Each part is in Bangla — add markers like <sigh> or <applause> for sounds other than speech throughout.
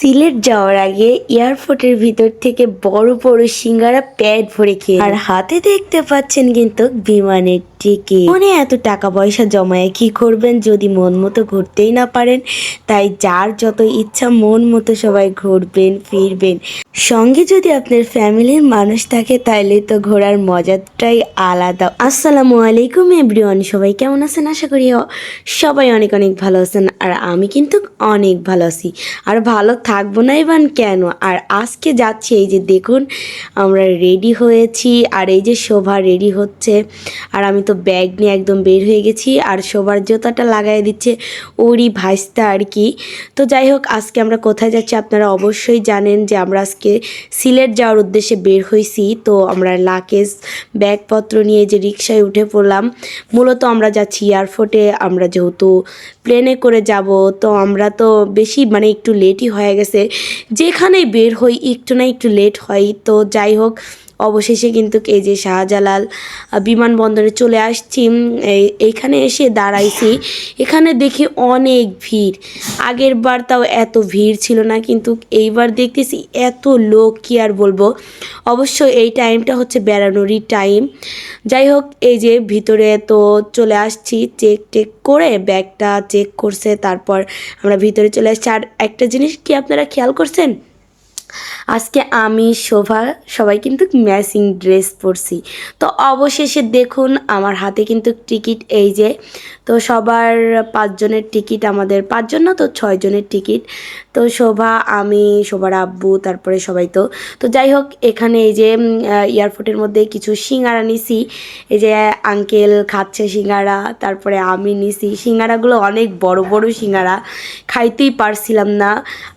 সিলেট যাওয়ার আগে এয়ারপোর্টের ভিতর থেকে বড় বড় সিঙ্গারা প্যাড ভরে খেয়ে আর হাতে দেখতে পাচ্ছেন কিন্তু বিমানের টিকিট। মনে এত টাকা পয়সা জমায়ে কি করবেন যদি মন মতো ঘুরতেই না পারেন? তাই যার যত ইচ্ছা মন মতো সবাই ঘুরবেন, ফিরবেন। সঙ্গে যদি আপনার ফ্যামিলির মানুষ থাকে, তাইলে তো ঘোরার মজাটাই আলাদা। আসসালামু আলাইকুম এভরিওয়ান, সবাই কেমন আছেন? আশা করি সবাই অনেক অনেক ভালো আছেন, আর আমি কিন্তু অনেক ভালো আছি। আর ভালো থাকব না এবার কেন? আর আজকে যাচ্ছি, এই যে দেখুন, আমরা রেডি হয়েছি, আর এই যে শোভা রেডি হচ্ছে, আর আমি তো ব্যাগ নিয়ে একদম বের হয়ে গেছি, আর শোভার জুতাটা লাগাই দিচ্ছে ওরই ভাইস্তা আর কি। তো যাই হোক, আজকে আমরা কোথায় যাচ্ছি আপনারা অবশ্যই জানেন যে আমরা আজকে সিলেট যাওয়ার উদ্দেশ্যে বের হয়েছি তো আমরা লাকেজ ব্যাগপত্র নিয়ে যে রিক্সায় উঠে পড়লাম, মূলত আমরা যাচ্ছি এয়ারপোর্টে আমরা যেহেতু প্লেনে করে যাব, তো আমরা তো বেশি মানে একটু লেটই হয়ে গেছে। যেখানে বের হই, একটু না একটু লেট হয়। তো যাই হোক অবশেষে কিন্তু এই যে শাহজালাল বিমানবন্দরে চলে আসছি এইখানে এসে দাঁড়াইছি। এখানে দেখি অনেক ভিড়। আগের বার তাও এত ভিড় ছিল না, কিন্তু এইবার দেখতেছি এত লোক, কি আর বলব? অবশ্য এই টাইমটা হচ্ছে বেড়ানোরই টাইম যাই হোক, এই যে ভিতরে তো চলে আসছি চেক টেক করে ব্যাগটা চেক করছে, তারপর আমরা ভিতরে চলে আসছি। আর একটা জিনিস কি আপনারা খেয়াল করছেন? আজকে আমি, শোভা, সবাই কিন্তু ম্যাচিং ড্রেস পরছি। তো অবশেষে দেখুন, আমার হাতে কিন্তু টিকিট এই যে, তো সবার পাঁচজনের টিকিট আমাদের, পাঁচজন না তো ছয়জনের টিকিট তো শোভা, আমি, শোভার আব্বু, তারপরে সবাই তো। তো যাই হোক, এখানে এই যে এয়ারপোর্টের মধ্যে কিছু সিঙ্গারা নিছি। এই যে আঙ্কেল খাচ্ছে সিঙ্গারা, তারপরে আমি নিছি। সিঙ্গারাগুলো অনেক বড় বড় সিঙ্গারা, খাইতেই পারছিলাম না।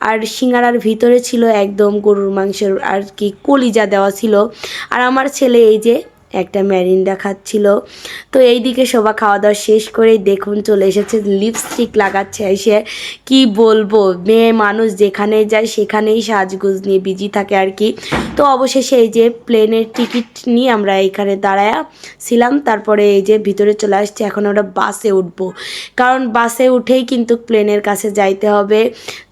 আর সিঙ্গারার ভিতরে ছিল একদম গরুর মাংসের আর কি কলিজা দেওয়া ছিল। আর আমার ছেলে এই যে একটা ম্যারিন্ডা খাচ্ছিল। তো এই দিকে সবা খাওয়া দাওয়া শেষ করেই দেখুন চলে এসেছে। লিপস্টিক লাগাচ্ছে এসে। কি বলব? মেয়ে মানুষ যেখানে যায় সেখানেই সাজগুজ নিয়ে বিজি থাকে আর কি। তো অবশেষে এই যে প্লেনের টিকিট নিয়ে আমরা এখানে দাঁড়ায়া ছিলাম তারপরে এই যে ভিতরে চলে আসছে। এখন আমরা বাসে উঠবো। কারণ বাসে উঠেই কিন্তু প্লেনের কাছে যাইতে হবে।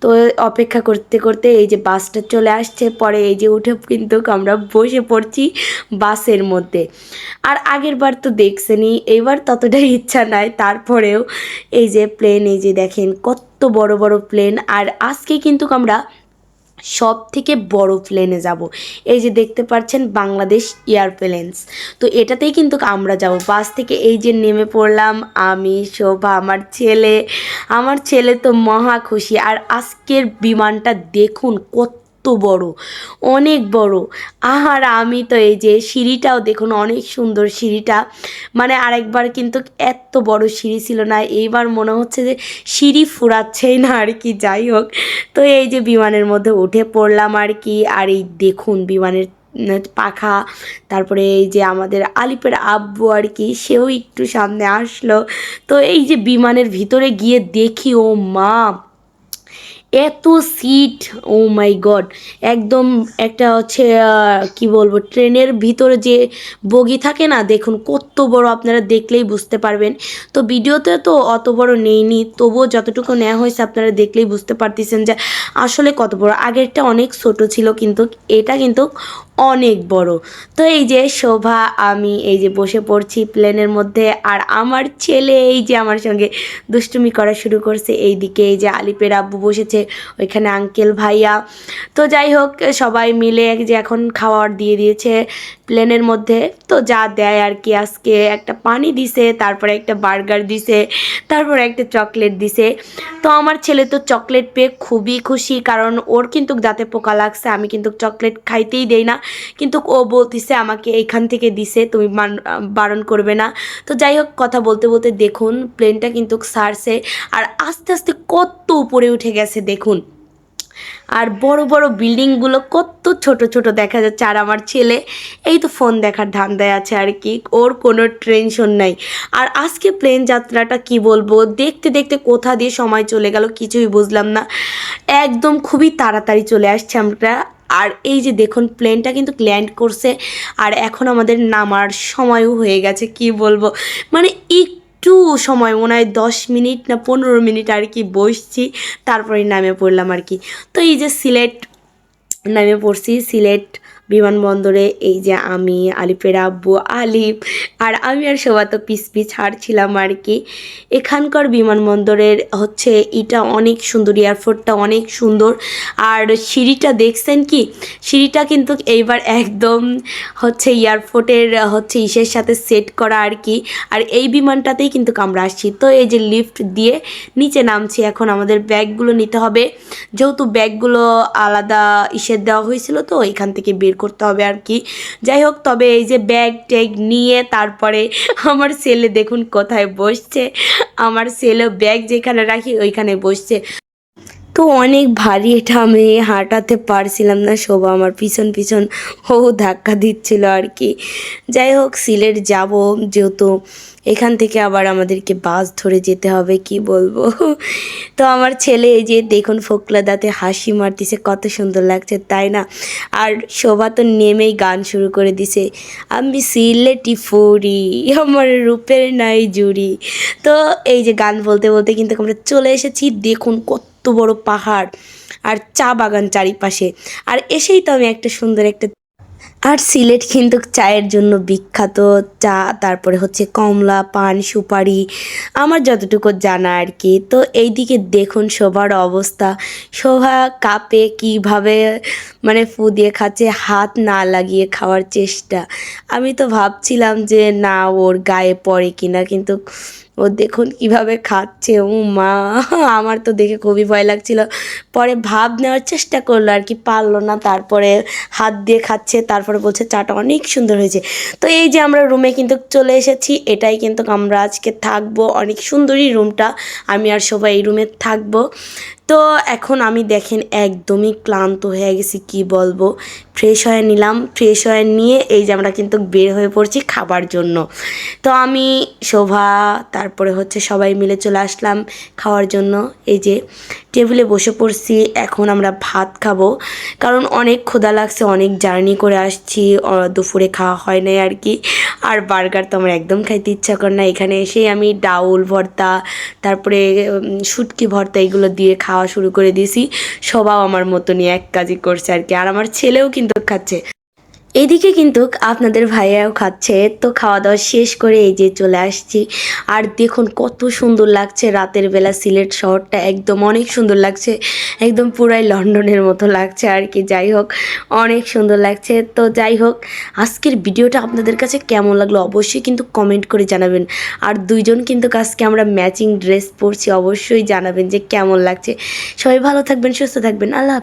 তো অপেক্ষা করতে করতে এই যে বাসটা চলে আসছে। পরে এই যে উঠে কিন্তু আমরা বসে পড়ছি বাসের মধ্যে। আর আগের বার তো দেখছেনি এবার ততটাই ইচ্ছা নাই। তারপরেও এই যে প্লেন এই যে দেখেন কত বড় বড় প্লেন আর আজকে কিন্তু আমরা সব থেকে বড় প্লেনে যাব। এই যে দেখতে পাচ্ছেন বাংলাদেশ এয়ারপ্লেন্স তো এটাতেই কিন্তু আমরা যাব। বাস থেকে এই যে নেমে পড়লাম, আমি, শোভা, আমার ছেলে। আমার ছেলে তো মহা খুশি। আর আজকের বিমানটা দেখুন কত বড়, অনেক বড়। আহার, আমি তো এই যে সিঁড়িটাও দেখুন, অনেক সুন্দর সিঁড়িটা। মানে আরেকবার কিন্তু এত বড় সিঁড়ি ছিল না, এইবার মনে হচ্ছে যে সিঁড়ি ফুরাচ্ছেই না আর কি, যাই হোক। তো এই যে বিমানের মধ্যে উঠে পড়লাম আর কি, আর এই দেখুন বিমানের পাখা, তারপরে এই যে আমাদের আলিপের আব্বু আর কি, সেও একটু সামনে আসলো। তো এই যে বিমানের ভিতরে গিয়ে দেখি, ও মা এত সিট ও মাই গড একদম একটা হচ্ছে কি বলব, ট্রেনের ভিতরে যে বগি থাকে না, দেখুন কত বড় আপনারা দেখলেই বুঝতে পারবেন। তো ভিডিওতে তো অত বড় নেইনি, তবুও যতটুকু নেওয়া হয়েছে আপনারা দেখলেই বুঝতে পারতেছেন যে আসলে কত বড়। আগেরটা অনেক ছোট ছিল কিন্তু এটা কিন্তু অনেক বড়। তো এই যে শোভা, আমি এই যে বসে পড়ছি প্লেনের মধ্যে আর আমার ছেলে এই যে আমার সঙ্গে দুষ্টুমি করা শুরু করছে। এই দিকে এই যে আলিপের আব্বু বসেছে, ওইখানে আঙ্কেল ভাইয়া। তো যাই হোক, সবাই মিলে যে এখন খাওয়ার দিয়ে দিয়েছে প্লেনের মধ্যে। তো যা দেয় আর কি আজকে। একটা পানি দিছে, তারপরে একটা বার্গার দিছে, তারপরে একটা চকলেট দিছে। তো আমার ছেলে তো চকলেট পেয়ে খুবই খুশি, কারণ ওর কিন্তু দাঁতে পোকা লাগছে, আমি কিন্তু চকলেট খাইতেই দেই না। কিন্তু ও বলতিছে, আমাকে এইখান থেকে দিছে, তুমি বারণ করবে না। তো যাই হোক, কথা বলতে বলতে দেখুন প্লেনটা কিন্তু সারছে, আর আস্তে আস্তে কত উপরে উঠে গেছে, দেখুন। আর বড় বড় বিল্ডিংগুলো কত ছোট ছোট দেখা যাচ্ছে। আর আমার ছেলে, এই তো ফোন দেখার ধান্দায় আছে আর কি। ওর কোনো টেনশন নাই। আর আজকে প্লেন যাত্রাটা কি বলব? দেখতে দেখতে কোথা দিয়ে সময় চলে গেল কিছুই বুঝলাম না। একদম খুবই তাড়াতাড়ি চলে আসছে আমরা। আর এই যে দেখুন প্লেনটা কিন্তু ল্যান্ড করছে। আর এখন আমাদের নামার সময়ও হয়ে গেছে, কি বলব? মানে একটু একটু সময়, মনে হয় দশ মিনিট না পনেরো মিনিট আর কি বসছি, তারপরে নামে পড়লাম আর কি। তো এই যে সিলেট নামে পড়ছি, সিলেট বিমানবন্দরে এই যে আমি আলিপের আব্বু আলিপ আর আমি আর সবাই তো পিস পিস ছাড়ছিলাম আর কি। এখানকার বিমানবন্দরের হচ্ছে এটা অনেক সুন্দর, এয়ারপোর্টটা অনেক সুন্দর। আর সিঁড়িটা দেখছেন কি? সিঁড়িটা কিন্তু এইবার একদম হচ্ছে এয়ারপোর্টের হচ্ছে ইসের সাথে সেট করা আর কি। আর এই বিমানটাতেই কিন্তু আমরা আসছি। তো এই যে লিফট দিয়ে নিচে নামছি, এখন আমাদের ব্যাগগুলো নিতে হবে। যেহেতু ব্যাগগুলো আলাদা ইসের দেওয়া হয়েছিল তো এখান থেকে বের করতে হবে আর কি। যাই হোক, তবে এই যে ব্যাগ ট্যাগ নিয়ে তারপরে আমার ছেলে দেখুন কোথায় বসছে। আমার ছেলে ব্যাগ যেখানে রাখি, ওইখানে বসছে। তো অনেক ভারী এটা আমি হাঁটাতে পারছিলাম না, শোভা আমার পিছন পিছন ও ধাক্কা দিচ্ছিল আর কি। যাই হোক, সিলেট যাব, যেহেতু এখান থেকে আবার আমাদেরকে বাস ধরে যেতে হবে, কি বলব? <laughs> তো আমার ছেলে এই যে দেখুন ফোকলা দাঁতে হাসি মারতেছে, কত সুন্দর লাগছে, তাই না? আর শোভা তো নেমেই গান শুরু করে দিছে, আমি সিলেটি ফুরি, আমার রূপের নাই জুড়ি। তো এই যে গান বলতে বলতে কিন্তু আমরা চলে এসেছি, দেখুন কত বড় পাহাড় আর চা বাগান চারিপাশে। আর এসেই তো আমি একটা সুন্দর একটা আর সিলেট কিন্তু চায়ের জন্য বিখ্যাত চা, তারপরে হচ্ছে কমলা, পান, সুপারি, আমার যতটুকু জানা আর কি। তো এইদিকে দেখুন শোভার অবস্থা। শোভা কাপে কীভাবে মানে ফু দিয়ে খাচ্ছে, হাত না লাগিয়ে খাওয়ার চেষ্টা। আমি তো ভাবছিলাম যে না, ওর গায়ে পড়ে কিনা, কিন্তু ও দেখুন কীভাবে খাচ্ছে, ও মা, আমার তো দেখে খুবই ভয় লাগছিল। পরে ভাব নেওয়ার চেষ্টা করল, আর কি পারল না, তারপরে হাত দিয়ে খাচ্ছে, তারপরে বলছে চাটা অনেক সুন্দর হয়েছে। তো এই যে আমরা রুমে কিন্তু চলে এসেছি, এটাই কিন্তু আমরা আজকে থাকব, অনেক সুন্দরই রুমটা আমি আর সবাই এই রুমে থাকব। তো এখন আমি দেখেন একদমই ক্লান্ত হয়ে গেছি, কি বলব? ফ্রেশ হয়ে নিলাম ফ্রেশ হয়ে নিয়ে এই যে আমরা কিন্তু বের হয়ে পড়ছি খাবার জন্য। তো আমি, শোভা, তারপরে হচ্ছে সবাই মিলে চলে আসলাম খাওয়ার জন্য। এই যে টেবিলে বসে পড়ছি, এখন আমরা ভাত খাব। কারণ অনেক ক্ষুধা লাগছে, অনেক জার্নি করে আসছি দুপুরে খাওয়া হয় নাই আর কি। আর বার্গার তো আমার একদম খাইতে ইচ্ছা করে না। এখানে এসেই আমি ডাউল ভর্তা, তারপরে শুটকি ভর্তা এগুলো দিয়ে খাওয়া শুরু করে দিয়েছি। সবাও আমার মতনই এক কাজই করছে আর কি। আর আমার ছেলেও কিন্তু খাচ্ছে। এদিকে কিন্তু আপনাদের ভাইয়াও খাচ্ছে, তো খাওয়া দাওয়া শেষ করে এই যে চলে আসছি। আর দেখুন কত সুন্দর লাগছে রাতের বেলা সিলেট শহরটা, একদম অনেক সুন্দর লাগছে, একদম পুরাই লন্ডনের মতো লাগছে আর কি, যাই হোক, অনেক সুন্দর লাগছে। তো যাই হোক, আজকের ভিডিওটা আপনাদের কাছে কেমন লাগল অবশ্যই কিন্তু কমেন্ট করে জানাবেন। আর দুইজন কিন্তু আজকে আমরা ম্যাচিং ড্রেস পরছি, অবশ্যই জানাবেন যে কেমন লাগছে। সবাই ভালো থাকবেন, সুস্থ থাকবেন, আল্লাহ।